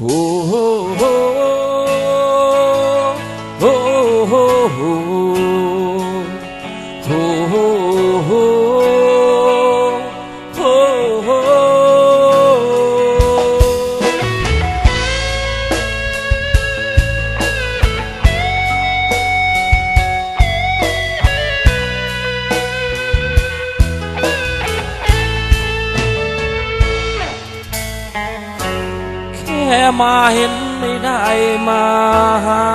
โอ้โมาเห็นไม่ได้มาหา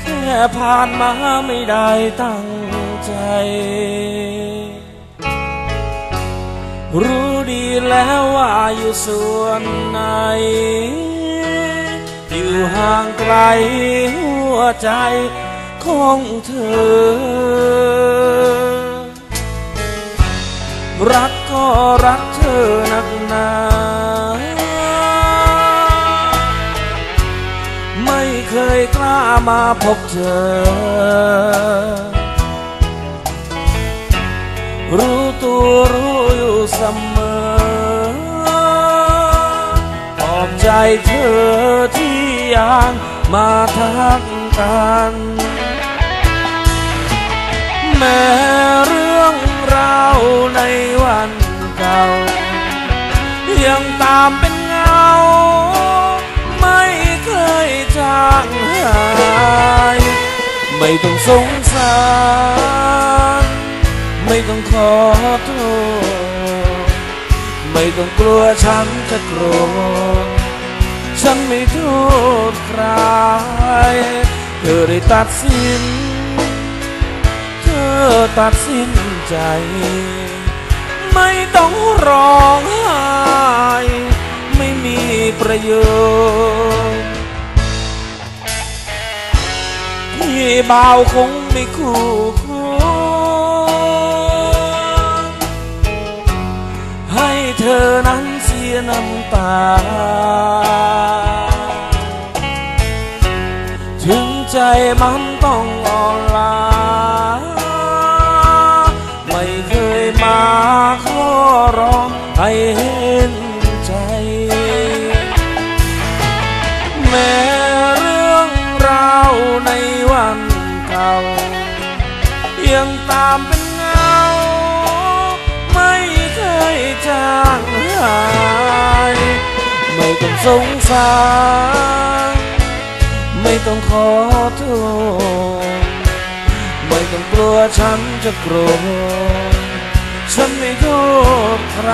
แค่ผ่านมาไม่ได้ตั้งใจ รู้ดีแล้วว่าอยู่ส่วนไหน อยู่ห่างไกลหัวใจของเธอ รักก็รัก นักหนา ไม่เคยกล้ามาพบเธอ รู้ตัวรู้อยู่เสมอปลอบใจเธอที่ยังมาทักกันแม้เรื่องราวในวัน ยังตามเป็นเงา ไม่เคยจางหาย ไม่ต้องสงสาร ไม่ต้องขอโทษ ไม่ต้องกลัวฉันจะโกรธ ฉันไม่โทษใคร เธอได้ตัดสิน เธอตัดสินใจ ไม่ต้องร้องไห้ไม่มีประโยชน์พี่บ่าวคงไม่คู่ควรให้เธอนั้นเสียน้ำตา ถึงใจมันต้องอ่อนล้า ร้องให้เห็นใจ แม้เรื่องราวในวันเก่า ยังตามเป็นเงา ไม่เคยจางหาย ไม่ต้องสงสารไม่ต้องขอโทษไม่ต้องกลัวฉันจะโกรธ ฉันไม่โทษใคร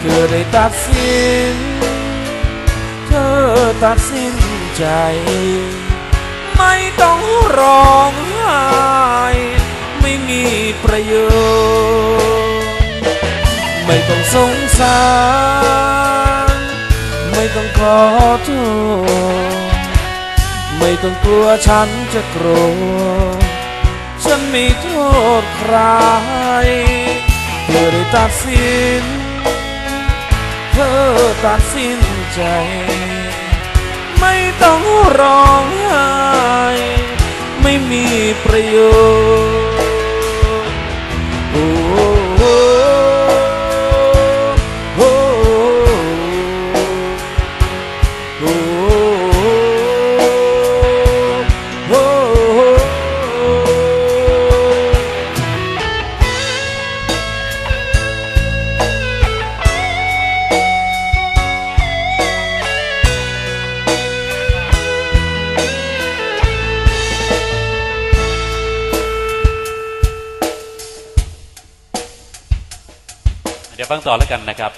เธอได้ตัดสิน เธอตัดสินใจ ไม่ต้องร้องไห้ไม่มีประโยชน์ ไม่ต้องสงสาร ไม่ต้องขอโทษ ไม่ต้องกลัวฉันจะโกรธฉันไม่โทษใคร อได้ตัดสิน เธอตัดสินใจ ไม่ต้องร้องไห้ไม่มีประโยชน์ งต่อแล้วกันนะครับ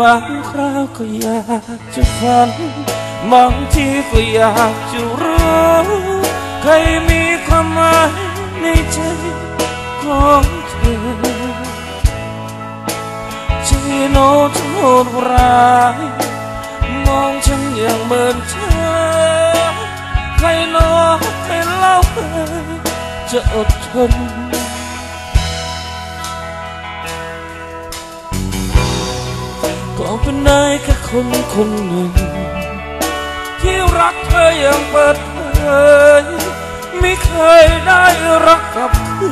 บางคราวก็อยากจะฝันบางทีก็อยากจะรู้ใครมีความหมายในใจของเธอ โนโทษร้าย มองฉันอย่างเหมือนเธอใครโนใครเล่าเอ่ยจะอดทนก็เป็นได้แค่คนคนหนึ่ง ที่รักเธออย่างเปิดเผยไม่เคยได้รักกับคื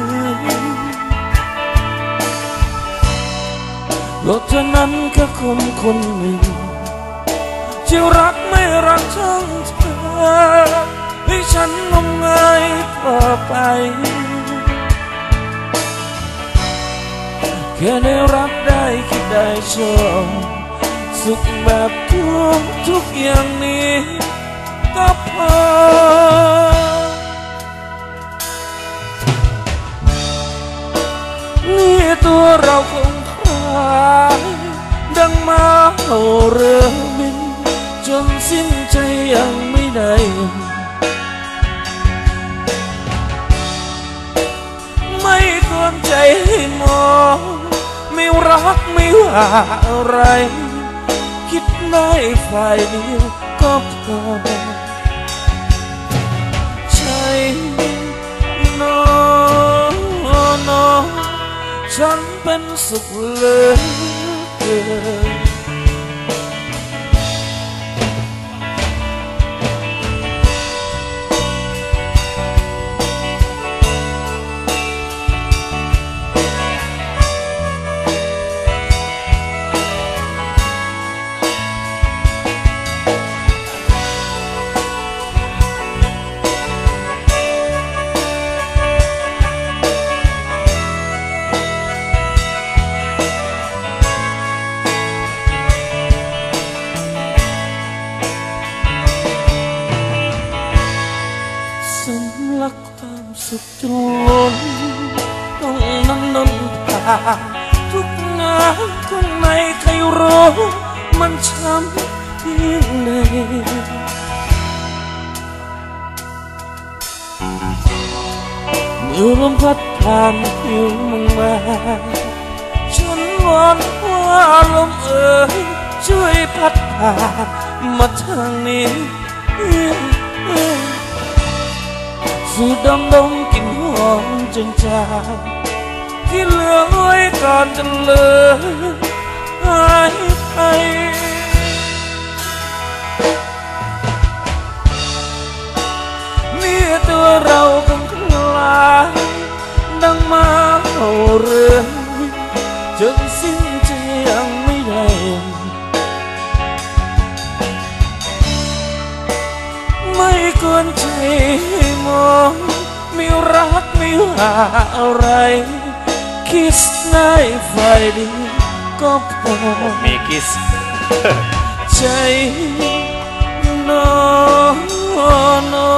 นก็เท่านั้นแค่คนคนหนึ่งที่รักไม่รักช่างเธอให้ฉันงมงายต่อไป แค่ได้รักได้คิดได้ชอบสุขแบบทุกทุกอย่างนี้ก็พอนี่ตัวเราคาเอาเรือบิน จนสิ้นใจยังไม่ได้ไม่ควรใจให้มองไม่รักไม่ว่าอะไร คิดได้ฝ่ายเดียวก็พอใช่น้องน้องฉันเป็นสุขเหลยเกิน ทุกงานข้างในใครรู้ มันช้ำเพียงใดเมื่อลมพัดผ่านผิวมันมาฉันวอนว่าลมเอ่ยช่วยพัดผ่านมาทางนี้สูดดมดมกลิ่นหอมจนจาง ที่เหลือไว้ก่อนจะเลยหายไปนี่ตัวเราคงคลายดังมาเอาเรื่องจนสิ้นใจยังไม่ได้ไม่ควรใจมองไม่รักไม่ว่าอะไร คิดได้ฝ่ายเดียวก็พอมีกิสใจนอนอ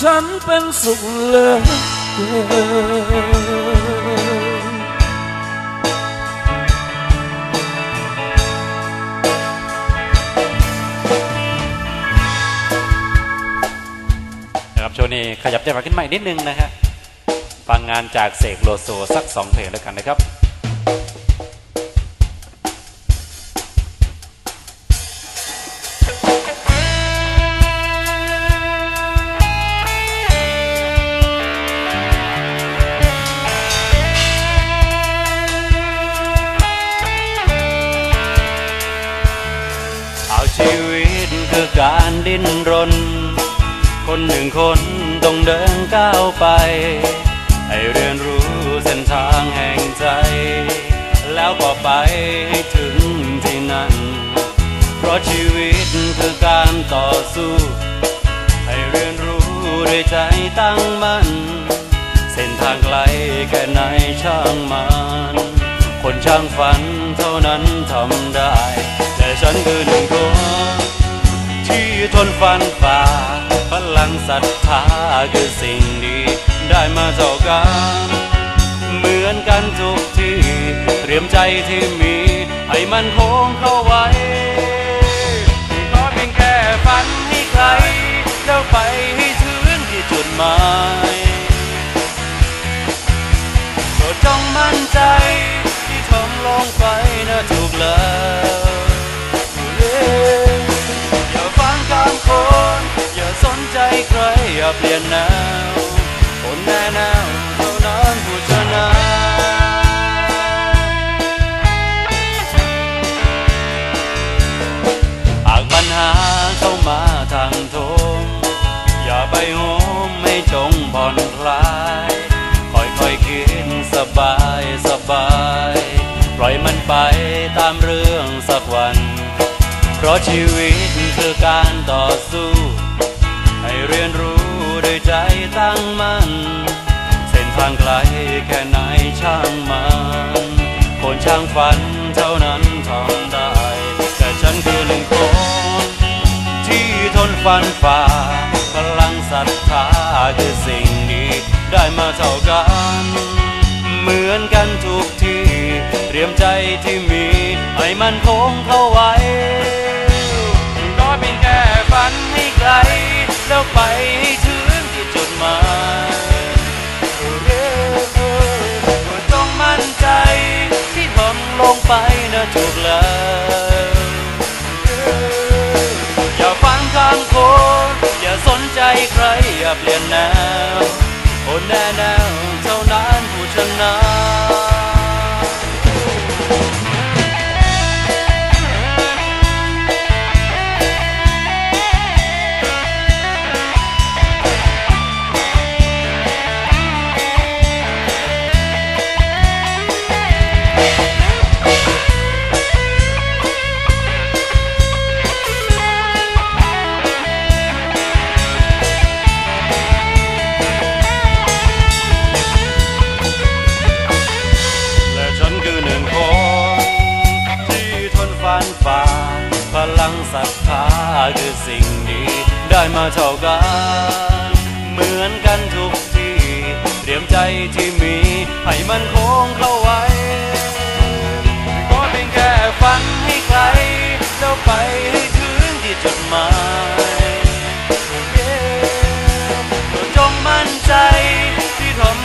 ฉันเป็นสุขเหลยเกินนะครับโชวงนี้ขยับใจมาขึ้นใหม่นิดนึงนะฮะ งงานจากเสกโลโซสักสองเพลงแล้วกันนะครับเอาชีวิตคือการดิ้นรน คนหนึ่งคนต้องเดินก้าวไป ให้เรียนรู้เส้นทางแห่งใจ แล้วก็ไปให้ถึงที่นั่น เพราะชีวิตคือการต่อสู้ ให้เรียนรู้ด้วยใจตั้งมั่น เส้นทางไกลแค่ไหนช่างมัน คนช่างฝันเท่านั้นทำได้ แต่ฉันคือหนึ่งคนที่ทนฟันฝ่าพลังศรัทธาคือสิ่ง ได้มาเท่ากันเหมือนกันทุกที่ เตรียมใจที่มี ให้มันคงเข้าไว้ขอเพียงแค่ฝันให้ไกลแล้วไปให้ถึงที่จุดหมายโปรดจงมั่นใจที่ทำลงไปนะถูกแล้วอย่าฟังคำคน อย่าสนใจใคร อย่าเปลี่ยนแนว คนแน่นาวเท่านั้นผู้ชนะหากปัญหาเข้ามาทางโทอย่าไปโหมไม่จงผ่อนคลาย ค่อยๆคิดสบายสบาย ปล่อยมันไปตามเรื่องสักวัน เพราะชีวิตคือการต่อสู้ ให้เรียนรู้ ยใจตั้งมั่น เส้นทางไกลแค่ไหนช่างมันคนช่างฝันเท่านั้นทำได้ แต่ฉันคือหนึ่งคน ที่ทนฟันฝ่า พลังศรัทธาคือสิ่งนี้ได้มาเท่ากัน เหมือนกันทุกที่เตรียมใจที่มีให้มันคงเข้าไว้ก็เป็นแค่ฝันให้ไกลแล้วไปให้ถึง ลงไปนะถูกแล้วอย่าฟังคำคนอย่าสนใจใครอย่าเปลี่ยนแนวโอ้แน่แนวเท่านั้นผู้ชนะ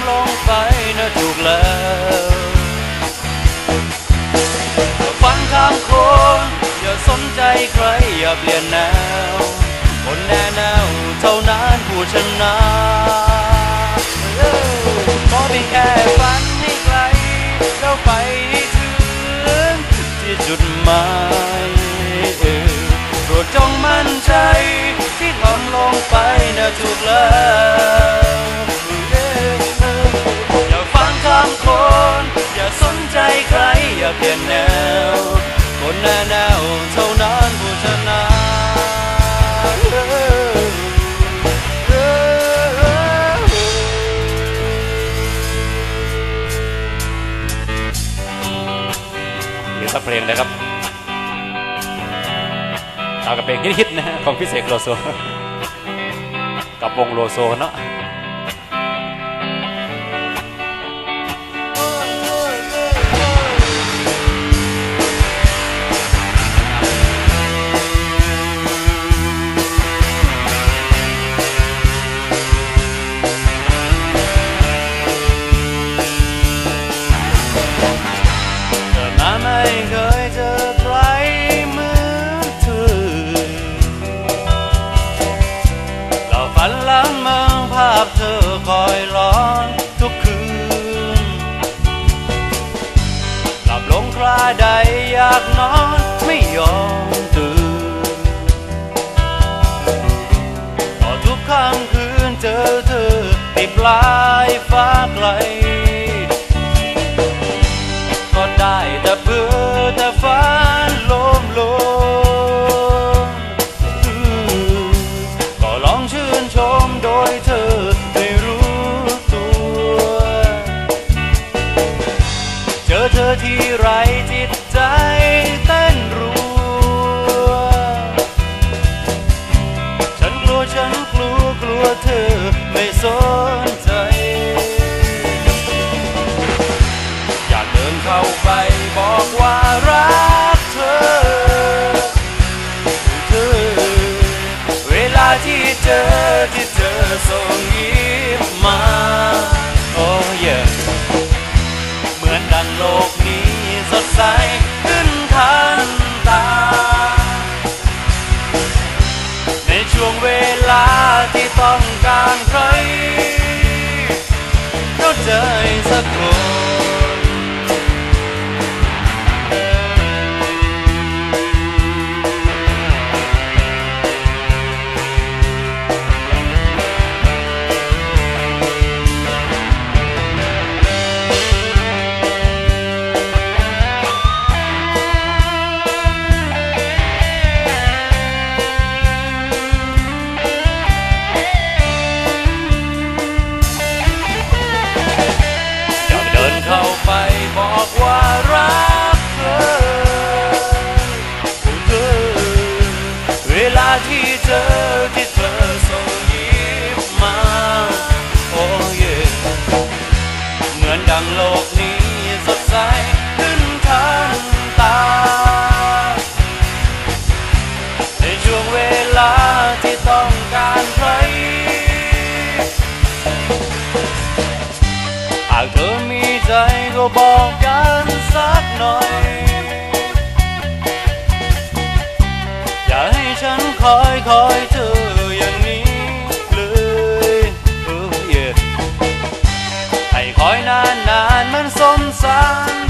ลงไปนะถูกแล้วฟังคำคนอย่าสนใจใครอย่าเปลี่ยนแนว คนแน่แนวเท่านั้นผู้ชนะก็เพียงแค่ฝันให้ไกลแล้วไปให้ถึงที่จุดหมายโปรดจงมั่นใจที่ทำลงไปนะถูกแล้ว ฟังคน อย่าสนใจใครอย่าเปลี่ยนแนว คนแน่แนวเท่านั้นผู้ชนะเดี๋ยสักเพลงนะครับเอากับเพลงฮิตๆนะฮะของพิเศษโลโซกับวงโลโซเนาะ ไม่เคยเจอใครเหมือนเธอเราฝันละเมืองภาพเธอคอยร้อนทุกคืน หลับลงคราใดอยากนอนไม่ยอมตื่นพอทุกค่ำคืนเจอเธอที่ปลายฟ้าไกล ที่ไรจิตใจเต้นรัว ฉันกลัวฉันกลัวกลัวเธอไม่สนใจ อยากเดินเข้าไปบอกว่ารักเธอเธอ เวลาที่เจอที่เธอส่ง ป้องการใคร realize he's a disperser. คอยเธออย่างนี้เลยเออเย่ให้คอยนานนานมันสมสาร